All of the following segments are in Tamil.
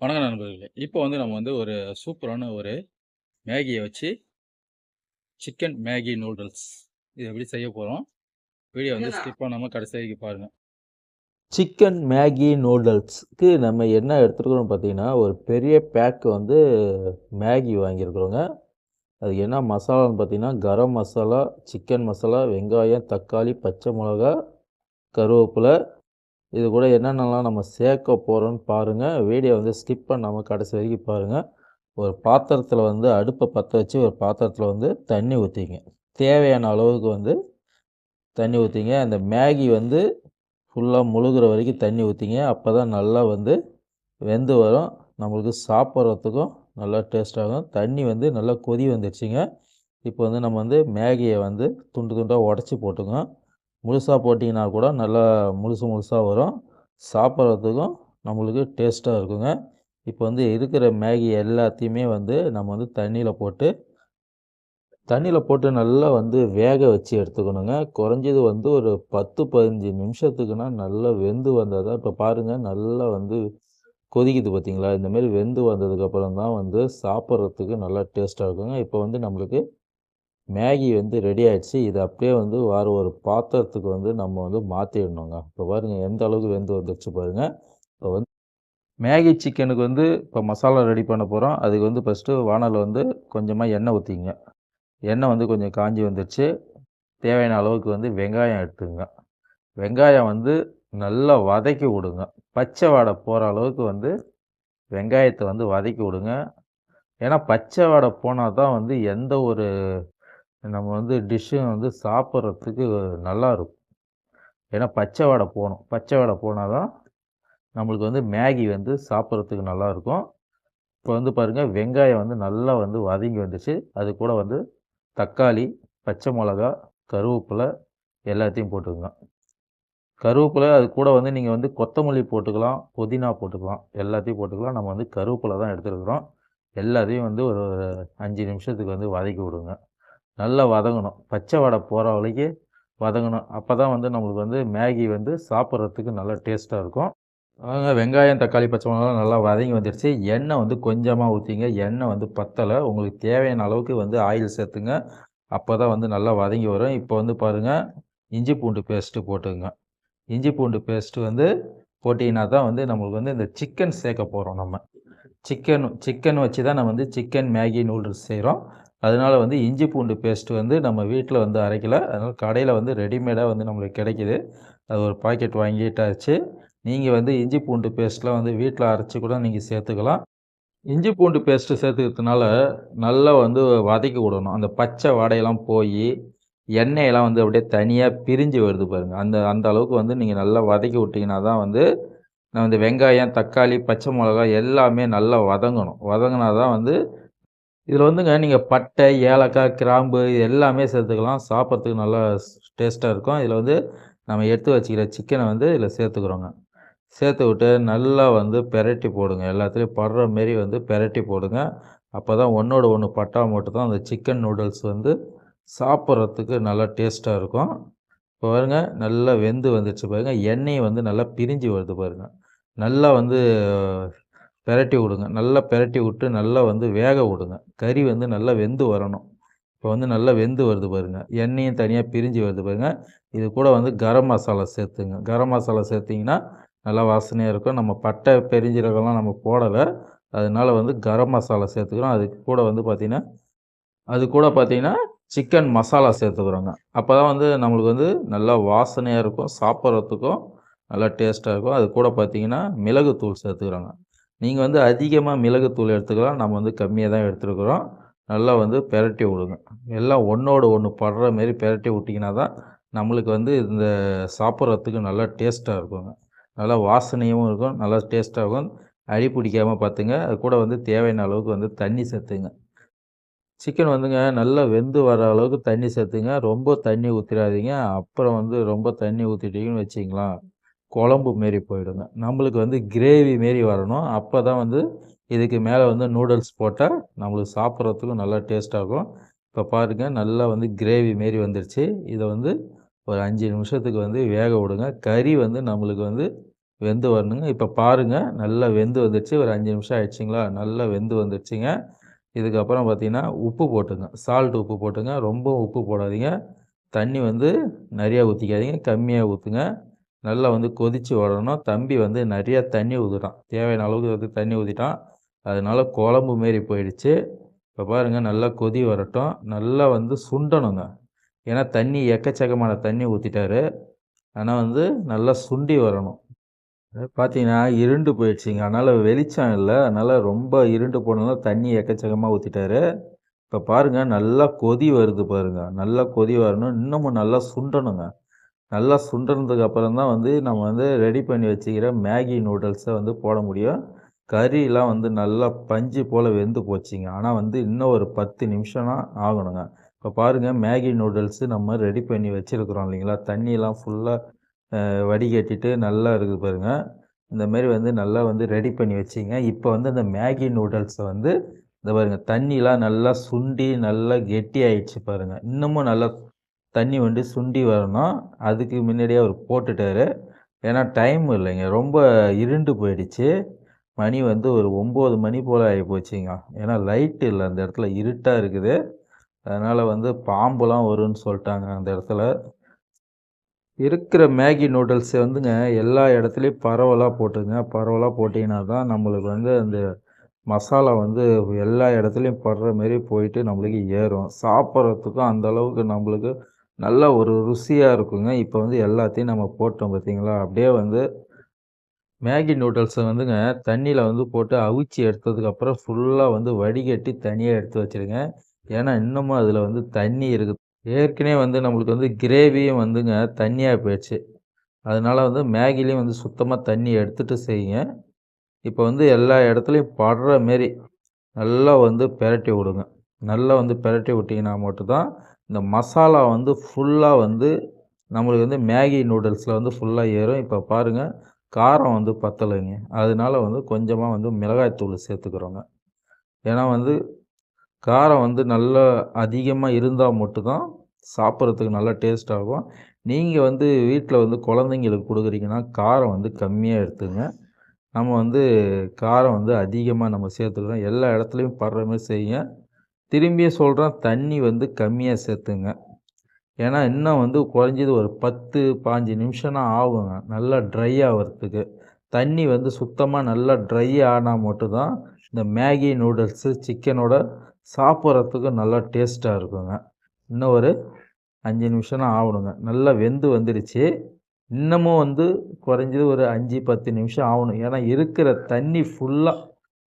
வணக்கம் நண்பர்களே. இப்போ வந்து நம்ம வந்து ஒரு சூப்பரான ஒரு மேகியை வச்சு சிக்கன் மேகி நூடுல்ஸ் இது எப்படி செய்ய போகிறோம் வீடியோ வந்து ஸ்கிப் பண்ணாமல் கடைசி வரைக்கும் பாருங்கள் சிக்கன் மேகி நூடுல்ஸ்க்கு நம்ம என்ன எடுத்துருக்குறோம் பார்த்தீங்கன்னா ஒரு பெரிய பேக் வந்து மேகி வாங்கியிருக்கிறோங்க. அதுக்கு என்ன மசாலான்னு பார்த்தீங்கன்னா கரம் மசாலா சிக்கன் மசாலா வெங்காயம் தக்காளி பச்சை மிளகா கருவேப்பிலை இது கூட என்னென்னலாம் நம்ம சேர்க்க போகிறோன்னு பாருங்கள் வீடியோ வந்து ஸ்கிப் பண்ணாமல் கடைசி வரைக்கும் பாருங்கள் ஒரு பாத்திரத்தில் வந்து அடுப்பை பற்ற வச்சு ஒரு பாத்திரத்தில் வந்து தண்ணி ஊற்றிங்க தேவையான அளவுக்கு வந்து தண்ணி ஊற்றிங்க அந்த மேகி வந்து ஃபுல்லாக முழுகிற வரைக்கும் தண்ணி ஊற்றிங்க அப்போ தான் நல்லா வந்து வெந்து வரும். நம்மளுக்கு சாப்பிட்றதுக்கும் நல்லா டேஸ்ட்டாகும் தண்ணி வந்து நல்லா கொதி வந்துடுச்சுங்க இப்போ வந்து நம்ம வந்து மேகியை வந்து துண்டு துண்டாக உடச்சி போட்டுக்கோங்க முழுசாக போட்டிங்கன்னா கூட நல்லா முழுசு முழுசாக வரும். சாப்பிட்றதுக்கும் நம்மளுக்கு டேஸ்ட்டாக இருக்குங்க. இப்போ வந்து இருக்கிற மேகி எல்லாத்தையுமே வந்து நம்ம வந்து தண்ணியில் போட்டு தண்ணியில் போட்டு நல்லா வந்து வேக வச்சு எடுத்துக்கணுங்க. குறைஞ்சது வந்து ஒரு பத்து பதினஞ்சு நிமிஷத்துக்குனா நல்லா வெந்து வந்தால் தான் இப்போ பாருங்கள் நல்லா வந்து கொதிக்குது பார்த்தீங்களா இந்தமாரி வெந்து வந்ததுக்கப்புறம் தான் வந்து சாப்பிட்றதுக்கு நல்லா டேஸ்ட்டாக இருக்குங்க. இப்போ வந்து நம்மளுக்கு மேகி வந்து ரெடி ஆகிடுச்சு இதை அப்படியே வந்து வேறு ஒரு பாத்திரத்துக்கு வந்து நம்ம வந்து மாற்றிடணுங்க இப்போ பாருங்கள் எந்த அளவுக்கு வெந்து வந்துடுச்சு பாருங்கள் இப்போ வந்து மேகி சிக்கனுக்கு வந்து இப்போ மசாலா ரெடி பண்ண போகிறோம் அதுக்கு வந்து ஃபஸ்ட்டு வானலில் வந்து கொஞ்சமாக எண்ணெய் ஊற்றிங்க எண்ணெய் வந்து கொஞ்சம் காஞ்சி வந்துடுச்சு தேவையான அளவுக்கு வந்து வெங்காயம் எடுத்துங்க. வெங்காயம் வந்து நல்லா வதக்கி விடுங்க. பச்சை வாடை போகிற அளவுக்கு வந்து வெங்காயத்தை வந்து வதக்கி விடுங்க. ஏன்னா பச்சை வாடை போனால் தான் வந்து எந்த ஒரு நம்ம வந்து டிஷ்ஷும் வந்து சாப்பிட்றதுக்கு நல்லாயிருக்கும் ஏன்னா பச்சை வடை போகணும் பச்சை வடை போனால் தான் நம்மளுக்கு வந்து மேகி வந்து சாப்பிட்றதுக்கு நல்லாயிருக்கும் இப்போ வந்து பாருங்கள் வெங்காயம் வந்து நல்லா வந்து வதங்கி வந்துச்சு. அது கூட வந்து தக்காளி பச்சை மிளகா கருவேப்பிலை எல்லாத்தையும் போட்டுக்கோங்க. கருவேப்பிலை அது கூட வந்து நீங்கள் வந்து கொத்தமல்லி போட்டுக்கலாம் புதினா போட்டுக்கலாம் எல்லாத்தையும் போட்டுக்கலாம். நம்ம வந்து கருவேப்பிலை தான் எடுத்துருக்குறோம். எல்லாத்தையும் வந்து ஒரு அஞ்சு நிமிஷத்துக்கு வந்து வதக்கி விடுங்க. நல்லா வதங்கணும். பச்சை வடை போகிற வரைக்கும் வதங்கணும். அப்போ தான் வந்து நம்மளுக்கு வந்து மேகி வந்து சாப்பிட்றதுக்கு நல்லா டேஸ்ட்டாக இருக்கும். அவங்க வெங்காயம் தக்காளி பச்சை மிளகாலாம் நல்லா வதங்கி வந்துடுச்சு எண்ணெய் வந்து கொஞ்சமாக ஊற்றிங்க எண்ணெய் வந்து பத்தலை. உங்களுக்கு தேவையான அளவுக்கு வந்து ஆயில் சேர்த்துங்க. அப்போ தான் வந்து நல்லா வதங்கி வரும். இப்போ வந்து பாருங்கள் இஞ்சி பூண்டு பேஸ்ட்டு போட்டுங்க இஞ்சி பூண்டு பேஸ்ட்டு வந்து போட்டிங்கன்னா தான் வந்து நம்மளுக்கு வந்து இந்த சிக்கன் சேர்க்க போகிறோம் நம்ம. சிக்கன் சிக்கன் வச்சு தான் நம்ம வந்து சிக்கன் மேகி நூடுல்ஸ் செய்கிறோம் அதனால் வந்து இஞ்சி பூண்டு பேஸ்ட் வந்து நம்ம வீட்டில் வந்து அரைக்கலை. அதனால் கடையில் வந்து ரெடிமேடாக வந்து நம்மளுக்கு கிடைக்கிது. அது ஒரு பாக்கெட் வாங்கிட்டாச்சு. நீங்கள் வந்து இஞ்சி பூண்டு பேஸ்ட்லாம் வந்து வீட்டில் அரைச்சி கூட நீங்கள் சேர்த்துக்கலாம். இஞ்சி பூண்டு பேஸ்ட்டு சேர்த்துக்கிறதுனால நல்லா வந்து வதக்கி விடணும். அந்த பச்சை வாடையெல்லாம் போய் எண்ணெயெல்லாம் வந்து அப்படியே தனியாக பிரிஞ்சு வருது பாருங்கள் அந்த அந்த அளவுக்கு வந்து நீங்கள் நல்லா வதக்கி விட்டிங்கன்னா தான் வந்து நான் வந்து வெங்காயம் தக்காளி பச்சை மிளகா எல்லாமே நல்லா வதங்கணும். வதங்கினா தான் வந்து இதில் வந்துங்க நீங்கள் பட்டை ஏலக்காய் கிராம்பு எல்லாமே சேர்த்துக்கலாம். சாப்பிட்றதுக்கு நல்லா டேஸ்ட்டாக இருக்கும். இதில் வந்து நம்ம எடுத்து வச்சுக்கிற சிக்கனை வந்து இதில் சேர்த்துக்கிறோங்க. சேர்த்து விட்டு நல்லா வந்து பெரட்டி போடுங்க. எல்லாத்துலேயும் படுற மாரி வந்து பெரட்டி போடுங்க. அப்போ தான் ஒன்றோட ஒன்று பட்டா மட்டும் தான் அந்த சிக்கன் நூடுல்ஸ் வந்து சாப்பிட்றதுக்கு நல்லா டேஸ்ட்டாக இருக்கும். இப்போ பாருங்கள் நல்லா வெந்து வந்துடுச்சு பாருங்கள் எண்ணெய் வந்து நல்லா பிரிஞ்சு வருது பாருங்கள் நல்லா வந்து பெரட்டி விடுங்க. நல்லா பெரட்டி விட்டு நல்லா வந்து வேக விடுங்க. கறி வந்து நல்லா வெந்து வரணும். இப்போ வந்து நல்லா வெந்து வருது பாருங்கள் எண்ணெயும் தனியாக பிரிஞ்சு வருது பாருங்கள் இது கூட வந்து கரம் மசாலா சேர்த்துங்க. கரம் மசாலா சேர்த்திங்கன்னா நல்லா வாசனையாக இருக்கும். நம்ம பட்டை பெரிஞ்சீரகம்லாம் நம்ம போடலை. அதனால் வந்து கரம் மசாலா சேர்த்துக்கிறோம். அதுக்கு கூட வந்து பார்த்திங்கன்னா அது கூட பார்த்திங்கன்னா சிக்கன் மசாலா சேர்த்துக்கிறோங்க. அப்போ தான் வந்து நம்மளுக்கு வந்து நல்லா வாசனையாக இருக்கும். சாப்பிட்றதுக்கும் நல்லா டேஸ்ட்டாக இருக்கும். அது கூட பார்த்திங்கன்னா மிளகுத்தூள் சேர்த்துக்கிறோங்க. நீங்கள் வந்து அதிகமாக மிளகுத்தூள் எடுத்துக்கலாம். நம்ம வந்து கம்மியாக தான் எடுத்துருக்குறோம். நல்லா வந்து பெரட்டி விடுங்க. எல்லாம் ஒன்றோடு ஒன்று படுற மாரி பெரட்டி விட்டிங்கன்னா தான் நம்மளுக்கு வந்து இந்த சாப்பிட்றதுக்கு நல்லா டேஸ்ட்டாக இருக்குங்க. நல்லா வாசனையும் இருக்கும். நல்லா டேஸ்ட்டாக இருக்கும். அடி பிடிக்காமல் பார்த்துங்க. அது கூட வந்து தேவையான அளவுக்கு வந்து தண்ணி சேர்த்துங்க. சிக்கன் வந்துங்க நல்லா வெந்து வர அளவுக்கு தண்ணி சேர்த்துங்க. ரொம்ப தண்ணி ஊற்றிடாதீங்க அப்புறம் வந்து ரொம்ப தண்ணி ஊற்றிட்டீங்கன்னு வச்சிங்களா குழம்பு மாரி போயிடுங்க. நம்மளுக்கு வந்து கிரேவி மாரி வரணும். அப்போ தான் வந்து இதுக்கு மேலே வந்து நூடுல்ஸ் போட்டால் நம்மளுக்கு சாப்பிட்றதுக்கும் நல்லா டேஸ்ட்டாகும் இப்போ பாருங்கள் நல்லா வந்து கிரேவி மாரி வந்துடுச்சு இதை வந்து ஒரு அஞ்சு நிமிஷத்துக்கு வந்து வேக விடுங்க. கறி வந்து நம்மளுக்கு வந்து வெந்து வரணுங்க. இப்போ பாருங்கள் நல்லா வெந்து வந்துடுச்சு ஒரு அஞ்சு நிமிஷம் ஆயிடுச்சிங்களா? நல்லா வெந்து வந்துருச்சுங்க. இதுக்கப்புறம் பார்த்தீங்கன்னா உப்பு போட்டுங்க. சால்ட் உப்பு போட்டுங்க. ரொம்ப உப்பு போடாதீங்க. தண்ணி வந்து நிறையா ஊற்றிக்காதீங்க கம்மியாக ஊற்றுங்க நல்லா வந்து கொதித்து வரணும். தம்பி வந்து நிறையா தண்ணி ஊதுட்டான் தேவையான அளவுக்கு வந்து தண்ணி ஊற்றிட்டான் அதனால் குழம்பு மாரி போயிடுச்சு. இப்போ பாருங்கள் நல்லா கொதி வரட்டும். நல்லா வந்து சுண்டணுங்க. ஏன்னா தண்ணி எக்கச்சக்கமான தண்ணி ஊற்றிட்டாரு ஆனால் வந்து நல்லா சுண்டி வரணும். பார்த்தீங்கன்னா இருண்டு போயிடுச்சுங்க. அதனால் வெளிச்சம் இல்லை. அதனால் ரொம்ப இருண்டு போனதுனால தண்ணி எக்கச்சக்கமாக ஊற்றிட்டாரு இப்போ பாருங்கள் நல்லா கொதி வருது பாருங்க. நல்லா கொதி வரணும். இன்னமும் நல்லா சுண்டணுங்க. நல்லா சுண்டுனதுக்கு அப்புறம் தான் வந்து நம்ம வந்து ரெடி பண்ணி வச்சுக்கிற மேகி நூடுல்ஸை வந்து போட முடியும். கறிலாம் வந்து நல்லா பஞ்சு போல் வெந்து போச்சுங்க. ஆனால் வந்து இன்னும் ஒரு பத்து நிமிஷம்னா ஆகணுங்க. இப்போ பாருங்கள் மேகி நூடுல்ஸு நம்ம ரெடி பண்ணி வச்சுருக்குறோம் இல்லைங்களா? தண்ணியெலாம் ஃபுல்லாக வடிகட்டிட்டு நல்லா இருக்குது பாருங்கள் இந்த மாதிரி வந்து நல்லா வந்து ரெடி பண்ணி வச்சிங்க. இப்போ வந்து அந்த மேகி நூடுல்ஸை வந்து இந்த பாருங்கள் தண்ணிலாம் நல்லா சுண்டி நல்லா கெட்டி ஆயிடுச்சு பாருங்கள் இன்னமும் நல்லா தண்ணி வந்து சுண்டி வரணும். அதுக்கு முன்னாடியே அவர் போட்டுட்டார். ஏன்னா டைம் இல்லைங்க. ரொம்ப இருண்டு போயிடுச்சு. மணி வந்து ஒரு ஒம்பது மணி போல் ஆகி போச்சுங்க. ஏன்னா லைட் இல்லை. அந்த இடத்துல இருட்டாக இருக்குது. அதனால் வந்து பாம்புலாம் வரும்னு சொல்லிட்டாங்க அந்த இடத்துல. இருக்கிற மேகி நூடுல்ஸை வந்துங்க எல்லா இடத்துலையும் பரவலாக போட்டுங்க. பரவலாக போட்டிங்கன்னா தான் நம்மளுக்கு வந்து அந்த மசாலா வந்து எல்லா இடத்துலையும் படுற மாரி போயிட்டு நம்மளுக்கு ஏறும். சாப்பிட்றதுக்கும் அந்தளவுக்கு நம்மளுக்கு நல்லா ஒரு ருசியாக இருக்குங்க. இப்போ வந்து எல்லாத்தையும் நம்ம போட்டோம் பார்த்தீங்களா அப்படியே வந்து மேகி நூடுல்ஸை வந்துங்க தண்ணியில் வந்து போட்டு அவிச்சு எடுத்ததுக்கப்புறம் ஃபுல்லாக வந்து வடிகட்டி தனியாக எடுத்து வச்சுருங்க. ஏன்னா இன்னமும் அதில் வந்து தண்ணி இருக்குது ஏற்கனவே வந்து நம்மளுக்கு வந்து கிரேவியும் வந்துங்க தண்ணியாக போயிடுச்சு. அதனால் வந்து மேகிலையும் வந்து சுத்தமாக தண்ணி எடுத்துகிட்டு செய்யுங்க. இப்போ வந்து எல்லா இடத்துலையும் படுற மாரி நல்லா வந்து பெரட்டி விடுங்க. நல்லா வந்து பெரட்டி விட்டிங்கன்னா மட்டும்தான் இந்த மசாலா வந்து ஃபுல்லாக வந்து நம்மளுக்கு வந்து மேகி நூடுல்ஸில் வந்து ஃபுல்லாக ஏறும். இப்போ பாருங்கள் காரம் வந்து பத்தலைங்க. அதனால வந்து கொஞ்சமாக வந்து மிளகாய்த்தூள் சேர்த்துக்கிறோங்க. ஏன்னா வந்து காரம் வந்து நல்லா அதிகமாக இருந்தால் மட்டும்தான் சாப்பிட்றதுக்கு நல்லா டேஸ்ட் ஆகும். நீங்கள் வந்து வீட்டில் வந்து குழந்தைங்களுக்கு கொடுக்குறீங்கன்னா காரம் வந்து கம்மியாக எடுத்துங்க. நம்ம வந்து காரம் வந்து அதிகமாக நம்ம சேர்த்துக்கிறோம். எல்லா இடத்துலையும் படுற மாதிரி செய்யுங்க. திரும்பியும் சொல்கிறேன் தண்ணி வந்து கம்மியாக சேர்த்துங்க. ஏன்னா இன்னும் வந்து குறைஞ்சது ஒரு பத்து பாஞ்சு நிமிஷம்னா ஆகுங்க. நல்லா ட்ரை ஆகிறதுக்கு. தண்ணி வந்து சுத்தமாக நல்லா ட்ரை ஆனால் மட்டும்தான் இந்த மேகி நூடுல்ஸு சிக்கனோட சாப்பிட்றதுக்கு நல்லா டேஸ்ட்டாக இருக்குங்க. இன்னும் ஒரு அஞ்சு நிமிஷம்னா ஆகணுங்க. நல்லா வெந்து வந்துடுச்சு. இன்னமும் வந்து குறைஞ்சது ஒரு அஞ்சு பத்து நிமிஷம் ஆகணும். ஏன்னா இருக்கிற தண்ணி ஃபுல்லாக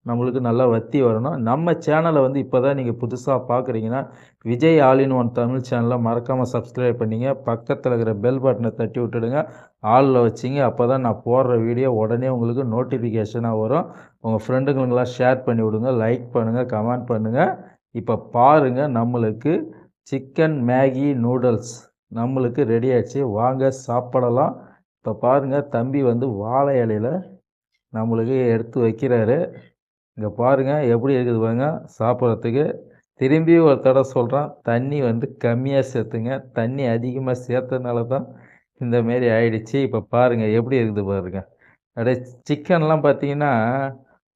நம்மளுக்கு நல்லா வத்தி வரணும். நம்ம சேனலை வந்து இப்போ தான் நீங்கள் புதுசாக பார்க்குறீங்கன்னா Vijay all in one Tamil சேனலை மறக்காமல் சப்ஸ்கிரைப் பண்ணிங்க. பக்கத்தில் இருக்கிற பெல் பட்டனை தட்டி விட்டுடுங்க. ஆளில் வச்சிங்க அப்போ தான் நான் போடுற வீடியோ உடனே உங்களுக்கு நோட்டிஃபிகேஷனாக வரும். உங்கள் ஃப்ரெண்டுங்களுக்கெல்லாம் ஷேர் பண்ணி விடுங்க லைக் பண்ணுங்கள் கமெண்ட் பண்ணுங்கள் இப்போ பாருங்கள் நம்மளுக்கு சிக்கன் மேகி நூடுல்ஸ் நம்மளுக்கு ரெடி ஆயிடுச்சு. வாங்க சாப்பிடலாம். இப்போ பாருங்கள் தம்பி வந்து வாழை இலையில் நம்மளுக்கு எடுத்து வைக்கிறாரு. இங்கே பாருங்கள் எப்படி இருக்குது பாருங்க. சாப்பிட்றதுக்கு திரும்பி ஒரு தடவை சொல்கிறேன் தண்ணி வந்து கம்மியாக சேர்த்துங்க. தண்ணி அதிகமாக சேர்த்ததுனால தான் இந்த மாரி ஆயிடுச்சு. இப்போ பாருங்கள் எப்படி இருக்குது பாருங்கள் அப்படியே சிக்கன்லாம் பார்த்தீங்கன்னா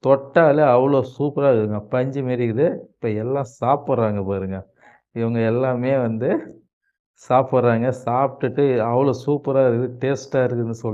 தொட்டாலே அவ்வளோ சூப்பராக இருக்குதுங்க பஞ்சு மாரி இருக்குது. இப்போ எல்லாம் சாப்பிட்றாங்க பாருங்கள் இவங்க எல்லாமே வந்து சாப்பிட்றாங்க. சாப்பிட்டுட்டு அவ்வளோ சூப்பராக இருக்குது டேஸ்ட்டாக இருக்குதுன்னு சொல்லி